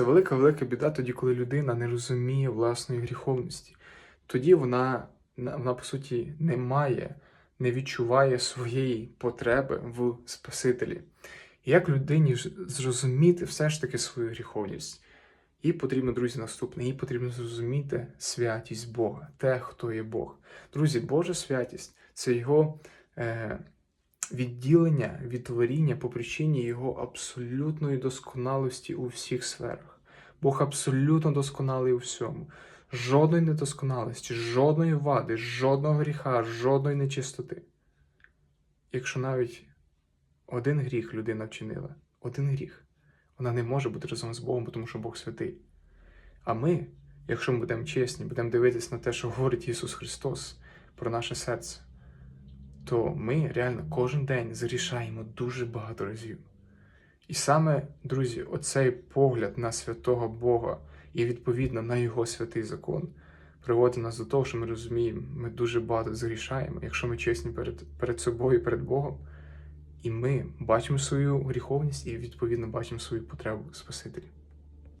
Це велика велика біда тоді, коли людина не розуміє власної гріховності. Тоді вона, вона по суті не має, не відчуває своєї потреби в Спасителі. Як людині зрозуміти все ж таки свою гріховність? Їй потрібно, друзі, наступне, їй потрібно зрозуміти святість Бога, те, хто є Бог. Друзі, Божа святість це його е, відділення від творіння по причині його абсолютної досконалості у всіх сферах. Бог абсолютно досконалий у всьому. Жодної недосконалості, жодної вади, жодного гріха, жодної нечистоти. Якщо навіть один гріх людина вчинила, один гріх, вона не може бути разом з Богом, тому що Бог святий. А ми, якщо ми будемо чесні, будемо дивитися на те, що говорить Ісус Христос про наше серце, то ми реально кожен день зрішаємо дуже багато разів. І саме, друзі, оцей погляд на святого Бога і відповідно на Його святий закон приводить нас до того, що ми розуміємо, ми дуже багато згрішаємо, якщо ми чесні перед, перед собою перед Богом, і ми бачимо свою гріховність і відповідно бачимо свою потребу в Спасителі.